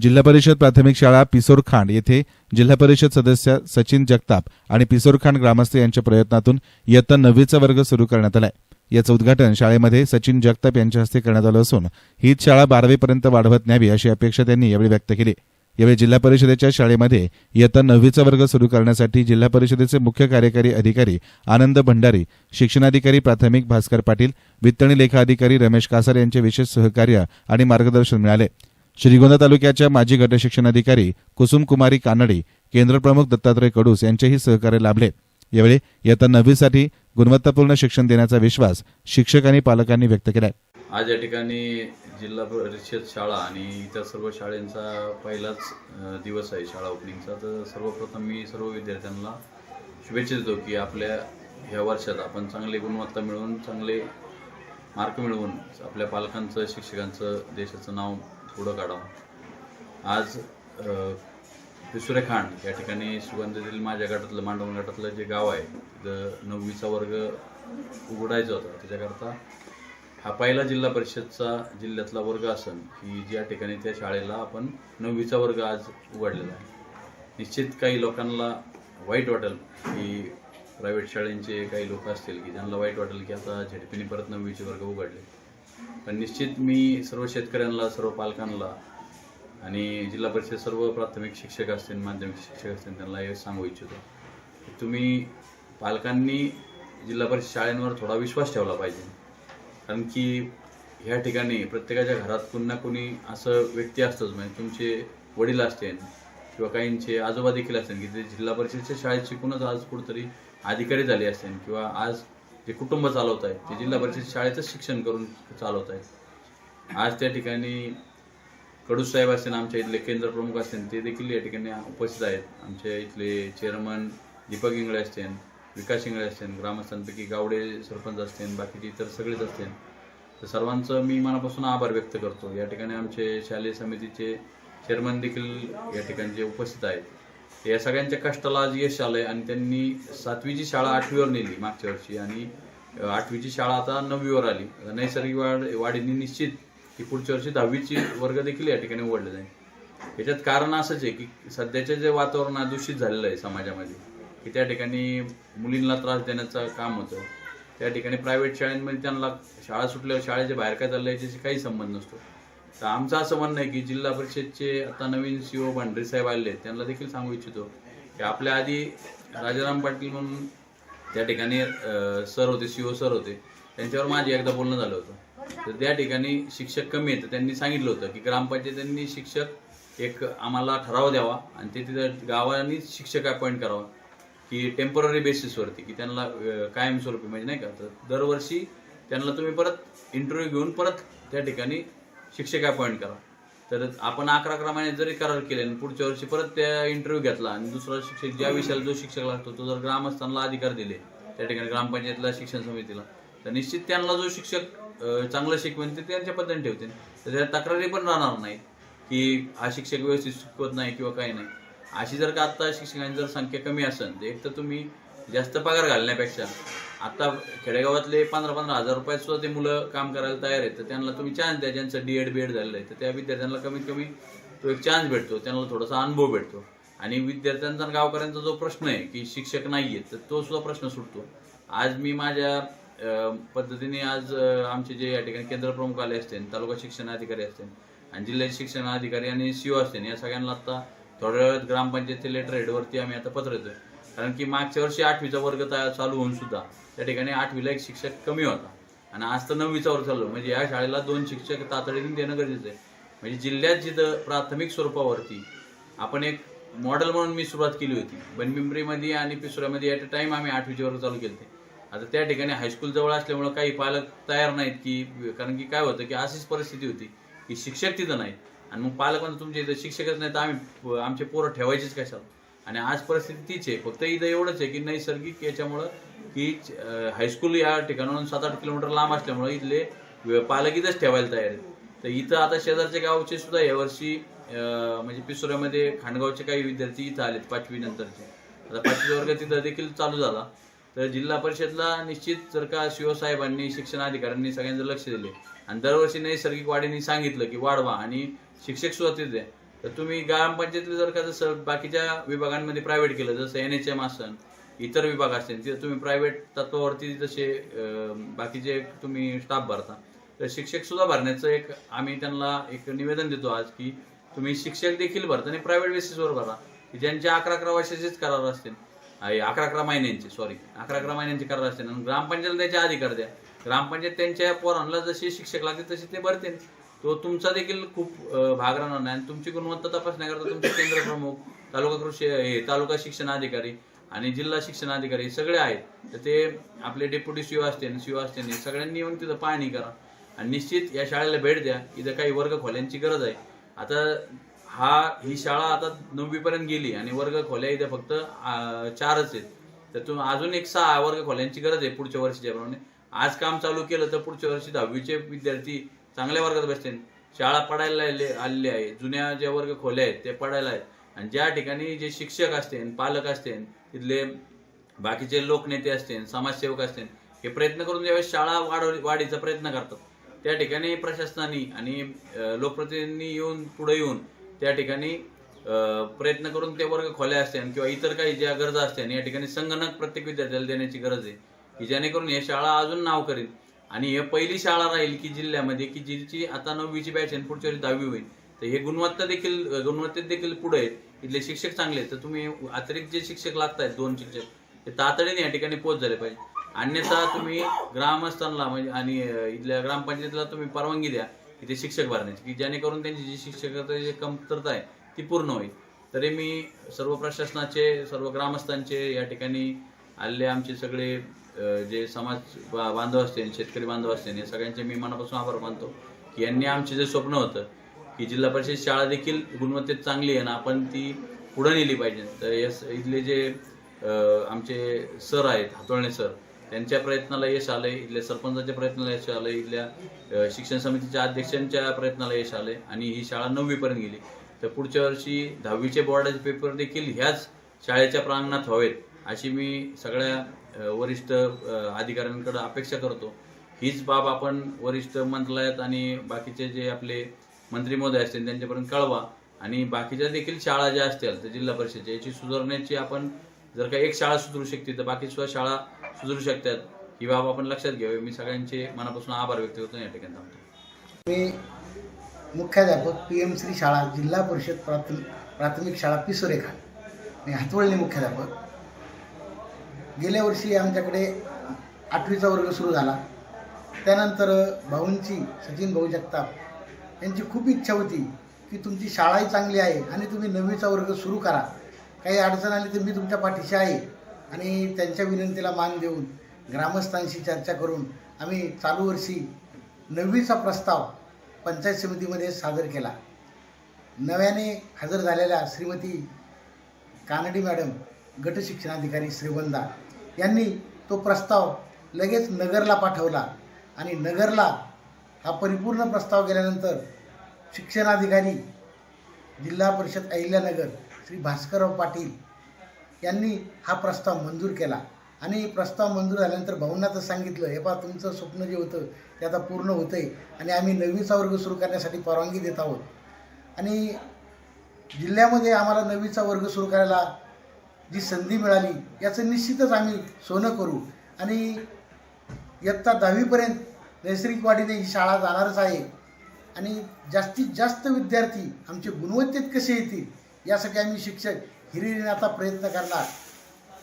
जिल्हा परिषद प्राथमिक शाळा पिसोरखांड येथे जिल्हा परिषद सदस्य सचिन जगताप आणि पिसोरखांड ग्रामस्थ यांच्या प्रयत्नातून इयत्ता नववीचा वर्ग सुरू करण्यात आलाय. याचं उद्घाटन शाळेमध्ये सचिन जगताप यांच्या हस्ते करण्यात आलं असून हीच शाळा बारावीपर्यंत वाढवत न्यावी अशी अपेक्षा त्यांनी यावेळी व्यक्त केली. यावेळी जिल्हा परिषदेच्या शाळेमध्ये इयत्ता नववीचा वर्ग सुरू करण्यासाठी जिल्हा परिषदेचे मुख्य कार्यकारी अधिकारी आनंद भंडारी शिक्षणाधिकारी प्राथमिक भास्कर पाटील वित्त आणि लेखा अधिकारी रमेश कासार यांचे विशेष सहकार्य आणि मार्गदर्शन मिळाले. श्रीगोंदा तालुक्याच्या माजी गटशिक्षणाधिकारी कुसुम कुमारी कानडे केंद्रप्रमुख दत्तात्रय कडूस यांचेही सहकार्य लाभले. यावेळी इयत्ता नववीसाठी गुणवत्तापूर्ण शिक्षण देण्याचा विश्वास शिक्षक आणि पालकांनी व्यक्त केला आज या ठिकाणी जिल्हा परिषद शाळा आणि इतर सर्व शाळेंचा पहिलाच दिवस आहे शाळा ओपनिंगचा तर सर्वप्रथम मी सर्व विद्यार्थ्यांना शुभेच्छा देतो की आपल्या ह्या वर्षात आपण चांगली गुणवत्ता मिळवून चांगले मार्क मिळवून आपल्या पालकांचं शिक्षकांचं देशाचं नाव पुढं काढावं. आज अ, पिसुरे खांड या ठिकाणी सुगंधातील माझ्या गटातलं मांडवण गटातलं जे गाव आहे तिथं नववीचा वर्ग उघडायचा होता. त्याच्याकरता हा पहिला जिल्हा परिषदचा जिल्ह्यातला वर्ग असन की ज्या ठिकाणी त्या शाळेला आपण नववीचा वर्ग आज उघडलेला आहे. निश्चित काही लोकांना वाईट वाटेल की प्रायव्हेट शाळेंचे काही लोक असतील की ज्यांना वाईट वाटेल की आता झेडपीने परत नववीचे वर्ग उघडले. पण निश्चित मी सर्व शेतकऱ्यांना सर्व पालकांना आणि जिल्हा परिषद सर्व प्राथमिक शिक्षक असतील माध्यमिक शिक्षक असतील त्यांना हे सांगू इच्छितो तुम्ही पालकांनी जिल्हा परिषद शाळेंवर थोडा विश्वास ठेवला पाहिजे. कारण की ह्या ठिकाणी प्रत्येकाच्या घरात कुणी ना कुणी असं व्यक्ती असतोच. म्हणजे तुमचे वडील असतील किंवा काहींचे आजोबा देखील असतील की ते जिल्हा परिषदच्या शाळेत शिकूनच आज कुठंतरी अधिकारी झाले असतील किंवा आज ते कुटुंब चालवत आहेत ते जिल्हा परिषद शाळेतच शिक्षण करून चालवत आहेत आज त्या ठिकाणी कडू साहेब असतील आमच्या इथले केंद्र प्रमुख असतील ते देखील या ठिकाणी उपस्थित आहेत. आमच्या इथले चेअरमन दीपक इंगळे असतील विकास इंगळे असतील ग्रामस्थांपैकी गावडे सरपंच असतील बाकीचे इतर सगळेच असतील. तर सर्वांचं मी मनापासून आभार व्यक्त करतो. या ठिकाणी आमचे शालेय समितीचे चेअरमन देखील या ठिकाणी जे उपस्थित आहेत. या सगळ्यांच्या कष्टाला आज यश आलंय आणि त्यांनी सातवीची शाळा आठवीवर नेली मागच्या वर्षी आणि आठवीची शाळा आता नववीवर आली. नैसर्गिक वाढ वाढीने निश्चित की पुढच्या वर्षी दहावीची वर्ग देखील या ठिकाणी उघडले जाईल. याच्यात कारण असंच आहे की सध्याचे जे वातावरण दूषित झालेलं आहे समाजामध्ये की त्या ठिकाणी मुलींना त्रास देण्याचं काम होतं. त्या ठिकाणी प्रायव्हेट शाळांमध्ये त्यांना शाळा सुटल्यावर शाळेच्या बाहेर काय चाललं याच्याशी काही संबंध नसतो. तर आमचं असं म्हणणं आहे की जिल्हा परिषदचे आता नवीन सीओ भांडरे साहेब आले आहेत त्यांना देखील सांगू इच्छितो की आपल्या आधी राजाराम पाटील म्हणून त्या ठिकाणी सर होते सी ओ सर होते त्यांच्यावर माझे एकदा बोलणं झालं होतं. तर त्या ठिकाणी शिक्षक कमी आहेत तर त्यांनी सांगितलं होतं की ग्रामपंचायतींनी शिक्षक एक आम्हाला ठराव द्यावा आणि ते तिथं गावांनी शिक्षक अपॉइंट करावा की टेंपररी बेसिसवरती की त्यांना कायमस्वरूपी म्हणजे नाही का तर दरवर्षी त्यांना तुम्ही परत इंटरव्ह्यू घेऊन परत त्या ठिकाणी शिक्षक अपॉइंट करा. तर आपण अकरा अकरा महिने जरी करार केले आणि पुढच्या वर्षी परत त्या इंटरव्ह्यू घेतला आणि दुसरा शिक्षक ज्या विषयाला जो शिक्षक लागतो तो जर ग्रामस्थांना अधिकार दिले त्या ठिकाणी ग्रामपंचायतला शिक्षण समितीला तर निश्चित त्यांना जो शिक्षक चांगलं शिकवेन ते त्यांच्या पद्धतीने ठेवतील. तर त्या तक्रारी पण राहणार नाही की हा शिक्षक व्यवस्थित शिकवत नाही किंवा काही नाही. अशी जर का आत्ता शिक्षकांची जर संख्या कमी असेल तर एक तर तुम्ही जास्त पगार घालण्यापेक्षा आता खेडेगावातले पंधरा पंधरा हजार रुपयात सुद्धा ते मुलं काम करायला तयार आहेत. तर त्यांना तुम्ही चान्स द्या ज्यांचं डी एड बी एड झालेलं आहे. तर त्या विद्यार्थ्यांना कमीत कमी तो एक चान्स भेटतो. त्यांना थोडासा अनुभव भेटतो. आणि विद्यार्थ्यांचा आणि गावकऱ्यांचा जो प्रश्न आहे की शिक्षक नाही आहेत तर तो सुद्धा प्रश्न सुटतो. आज मी माझ्या पद्धतीने आज आमचे जे या ठिकाणी केंद्र प्रमुख आले असतील तालुका शिक्षण अधिकारी असतील आणि जिल्ह्याचे शिक्षण अधिकारी आणि सीओ असतील या सगळ्यांना आता थोड्या वेळात ग्रामपंचायती लेटर हेडवरती आम्ही आता पत्र देतोय. कारण की मागच्या वर्षी आठवीचा वर्ग तयार चालू होऊन सुद्धा त्या ठिकाणी आठवीला एक शिक्षक कमी होता. आणि आज तर नववीचा वर्ग चालू म्हणजे या शाळेला दोन शिक्षक तातडीने देणं गरजेचं आहे. म्हणजे जिल्ह्यात जिथं प्राथमिक स्वरूपावरती आपण एक मॉडेल म्हणून मी सुरुवात केली होती. बनबिंबरीमध्ये आणि पिसुऱ्यामध्ये ॲट अ टाईम आम्ही आठवीचे वर्ग चालू केले आता त्या ठिकाणी हायस्कूल जवळ असल्यामुळं काही पालक तयार नाहीत की कारण की काय होतं की अशीच परिस्थिती होती की शिक्षक तिथं नाहीत. आणि मग पालक म्हणतो तुमच्या इथं शिक्षकच नाही तर आम्ही आमचे पोरं ठेवायचेच कशाला? आणि आज परिस्थिती तीच आहे. फक्त इथं एवढंच आहे की नैसर्गिक याच्यामुळं की हायस्कूल या ठिकाणाहून सात आठ किलोमीटर लांब असल्यामुळं इथले पालक इथंच ठेवायला तयार आहेत. तर इथं आता शेजारच्या गावचे सुद्धा यावर्षी म्हणजे पिसोऱ्यामध्ये खांडगावचे काही विद्यार्थी इथं आलेत पाचवी नंतरचे. आता पाचवी वर्ग तिथं देखील चालू झाला. तर जिल्हा परिषदला निश्चित जर का शिवसाहेबांनी शिक्षण अधिकाऱ्यांनी सगळ्यांचं लक्ष दिले आणि दरवर्षी नैसर्गिक वाढीने सांगितलं की वाढवा आणि शिक्षक सुद्धा तिथे तर तुम्ही ग्रामपंचायतीला जर का जसं बाकीच्या विभागांमध्ये प्रायव्हेट केलं जसं एन एच एम असन इतर विभाग असतील तिथे तुम्ही प्रायव्हेट तत्वावरती जसे बाकीचे तुम्ही स्टाफ भरता तर शिक्षक सुद्धा भरण्याचं एक आम्ही त्यांना एक निवेदन देतो आज की तुम्ही शिक्षक देखील भरता आणि प्रायव्हेट बेसिसवर भरा. की ज्यांचे अकरा अकरा वर्षाचेच करार असतील अकरा अकरा महिन्यांचे सॉरी अकरा अकरा महिन्यांचे करार असतील. आणि ग्रामपंचायतीला त्याचे अधिकार द्या. ग्रामपंचायत त्यांच्या पोरांना जसे शिक्षक लागते तसे ते भरतील. तो तुमचा देखील खूप भाग राहणार नाही. आणि तुमची गुणवत्ता तपासण्याकरता तुमचे केंद्र प्रमुख तालुका कृषी हे तालुका शिक्षण अधिकारी आणि जिल्हा शिक्षण अधिकारी हे सगळे आहेत. तर ते आपले डेप्युटी सीओ असते सीओ असते हे सगळ्यांनी येऊन तिथं पाहणी करा. आणि निश्चित या शाळेला भेट द्या. इथं काही वर्ग खोल्यांची गरज आहे. आता हा ही शाळा आता नववीपर्यंत गेली आणि वर्ग खोल्या इथं फक्त चारच आहेत. तर तुम अजून एक सहा वर्ग खोल्यांची गरज आहे पुढच्या वर्षीच्याप्रमाणे आज काम चालू केलं तर पुढच्या वर्षी दहावीचे विद्यार्थी चांगल्या वर्गात बसतील. शाळा पडायला आलेली आहे. जुन्या ज्या वर्ग खोल्या आहेत ते पडायला आहेत. आणि ज्या ठिकाणी जे शिक्षक असतील पालक असतील तिथले बाकीचे लोकनेते असतील समाजसेवक असतील हे प्रयत्न करून ज्यावेळेस शाळा वाढव वाढीचा प्रयत्न करतात त्या ठिकाणी प्रशासनाने आणि लोकप्रतिनिधींनी येऊन पुढे येऊन त्या ठिकाणी प्रयत्न करून ते वर्ग खोल्या असतील किंवा इतर काही ज्या गरजा असतील या ठिकाणी संगणक प्रत्येक विद्यार्थ्याला देण्याची गरज आहे की जेणेकरून हे शाळा अजून नाव करेल आणि हे पहिली शाळा राहील की जिल्ह्यामध्ये की जिची आता नववीची बॅच आहे पुढच्या वेळी दहावी होईल. तर हे गुणवत्ता देखील गुणवत्तेत देखील पुढे आहेत. इथले शिक्षक चांगले आहेत. तर तुम्ही अतिरिक्त जे शिक्षक लागत आहेत दोन शिक्षक ते तातडीने या ठिकाणी पोच झाले पाहिजे. अन्यथा तुम्ही ग्रामस्थांना म्हणजे आणि इथल्या ग्रामपंचायतीला तुम्ही परवानगी द्या इथे शिक्षक भरण्याची की जेणेकरून त्यांची जी शिक्षकाची जी कमतरता आहे ती पूर्ण होईल. तरी मी सर्व प्रशासनाचे सर्व ग्रामस्थांचे या ठिकाणी आलेले आमचे सगळे जे समाज बा- बांधव असतील शेतकरी बांधव असतील या सगळ्यांचे मी मनापासून आभार मानतो. की यांनी आमचे जे स्वप्न होतं की जिल्हा परिषद शाळा देखील गुणवत्तेत चांगली आहे ना आपण ती पुढे नेली पाहिजे. तर यस इथले जे आमचे सर आहेत हातोळणे सर त्यांच्या प्रयत्नाला यश आलंय इथल्या सरपंचाच्या प्रयत्नाला यश आलंय इथल्या शिक्षण समितीच्या अध्यक्षांच्या प्रयत्नाला यश आलंय आणि ही शाळा नववीपर्यंत गेली. तर पुढच्या वर्षी दहावीचे बोर्डाचे पेपर देखील ह्याच शाळेच्या प्रांगणात व्हावेत अशी मी सगळ्या वरिष्ठ अधिकाऱ्यांकडं अधिकाऱ्यांकडे अपेक्षा करतो. हीच बाब आपण वरिष्ठ मंत्रालयात आणि बाकीचे जे आपले मंत्री महोदय असतील त्यांच्यापर्यंत कळवा. आणि बाकीच्या देखील शाळा ज्या असतील तर जिल्हा परिषदेच्या याची सुधारण्याची आपण जर का एक शाळा सुधरू शकते तर बाकी सुद्धा शाळा सुधरू शकतात. ही बाब आपण लक्षात घ्यावी. मी सगळ्यांचे मनापासून आभार व्यक्त करतो. या ठिकाणी थांबतो. मी मुख्याध्यापक पी एम श्री शाळा जिल्हा परिषद प्राथमिक प्राथमिक शाळा पिसोरेखा. मी हातवळणी मुख्याध्यापक. गेल्या वर्षी आमच्याकडे आठवीचा वर्ग सुरू झाला. त्यानंतर भाऊंची सचिन भाऊ जगताप यांची खूप इच्छा होती की तुमची शाळाही चांगली आहे आणि तुम्ही नववीचा वर्ग सुरू करा. काही अडचण आली तर मी तुमच्या पाठीशी आहे आणि त्यांच्या विनंतीला मान देऊन ग्रामस्थांशी चर्चा करून आम्ही चालू वर्षी नववीचा प्रस्ताव पंचायत समितीमध्ये सादर केला. नव्याने हजर झालेल्या श्रीमती कानडी मॅडम गटशिक्षणाधिकारी श्रीवंदा यांनी तो प्रस्ताव लगेच नगरला पाठवला. आणि नगरला हा परिपूर्ण प्रस्ताव गेल्यानंतर शिक्षणाधिकारी जिल्हा परिषद अहिल्यानगर श्री भास्करराव पाटील यांनी हा प्रस्ताव मंजूर केला. आणि प्रस्ताव मंजूर झाल्यानंतर भाऊंना तर सांगितलं हे पहा तुमचं स्वप्न जे होतं ते आता पूर्ण होतं आहे आणि आम्ही नववीचा वर्ग सुरू करण्यासाठी परवानगी देत आहोत. आणि जिल्ह्यामध्ये आम्हाला नववीचा वर्ग सुरू करायला जी संधी मिळाली याचं निश्चितच आम्ही सोनं करू. आणि इयत्ता दहावीपर्यंत नैसर्गिक वाढीने ही शाळा जाणारच आहे. आणि जास्तीत जास्त विद्यार्थी आमचे गुणवत्तेत कसे येतील यासाठी आम्ही शिक्षक हिरिरीने आता प्रयत्न करणार.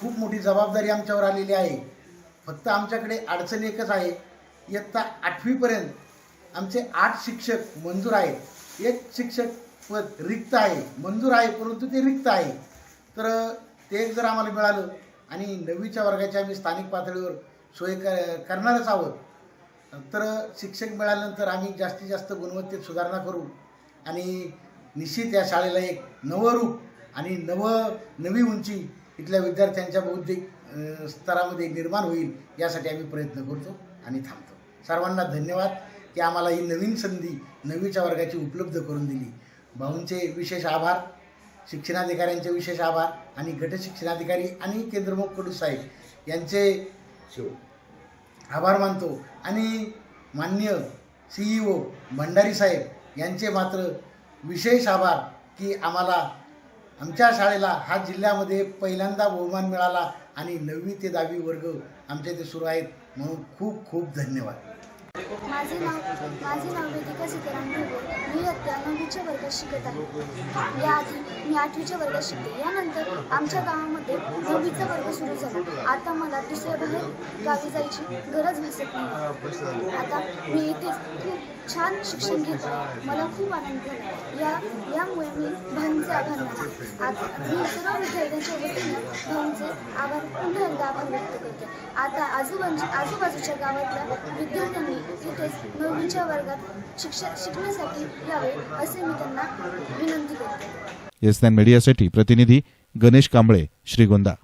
खूप मोठी जबाबदारी आमच्यावर आलेली आहे. फक्त आमच्याकडे अडचण एकच आहे. इयत्ता आठवीपर्यंत आमचे आठ शिक्षक मंजूर आहेत. एक शिक्षक पद रिक्त आहे. मंजूर आहे परंतु ते रिक्त आहे. तर ते एक जर आम्हाला मिळालं आणि नववीच्या वर्गाच्या आम्ही स्थानिक पातळीवर सोय कर करणारच आहोत तर शिक्षक मिळाल्यानंतर आम्ही जास्तीत जास्त गुणवत्तेत सुधारणा करू आणि निश्चित या शाळेला एक नवं रूप आणि नवं नवी उंची इथल्या विद्यार्थ्यांच्या बौद्धिक स्तरामध्ये निर्माण होईल यासाठी आम्ही प्रयत्न करतो आणि थांबतो. सर्वांना धन्यवाद की आम्हाला ही नवीन संधी नववीच्या वर्गाची उपलब्ध करून दिली. भाऊंचे विशेष आभार. शिक्षणाधिकाऱ्यांचे विशेष आभार आणि गट शिक्षणाधिकारी आणि केंद्रमुख कडू साहेब यांचे आभार मानतो. आणि मान्य सी ई ओ भंडारी साहेब यांचे मात्र विशेष आभार की आम्हाला आमच्या शाळेला हा जिल्ह्यामध्ये पहिल्यांदा बहुमान मिळाला आणि नववी ते दहावी वर्ग आमच्या इथे सुरू आहेत. म्हणून खूप खूप धन्यवाद. माझे नाव माझे नाव वेदिका सीताराम ढोबे मी इयत्ता नववीच्या वर्गात शिकत आहे. याआधी मी आठवीच्या वर्गात शिकते. यानंतर आमच्या गावामध्ये नववीचा वर्ग सुरू झाला. आता मला दुसऱ्या बाहेर गावी जायची गरज भासत नाही. आता मी इथेच खूप छान शिक्षण घेतो मला खूप आनंद झाला. या यामुळे मी भाऊंचे आभार मी सर्व विद्यार्थ्यांच्या भाऊंचे आभार पुन्हा एकदा व्यक्त आता आजूबाजू आजूबाजूच्या गावातल्या विद्यार्थ्यांनी इथेच नववीच्या वर्गात शिक्षण शिकण्यासाठी यावे असे मी त्यांना विनंती करतो येस मीडियासाठी प्रतिनिधी गणेश कांबळे श्रीगोंदा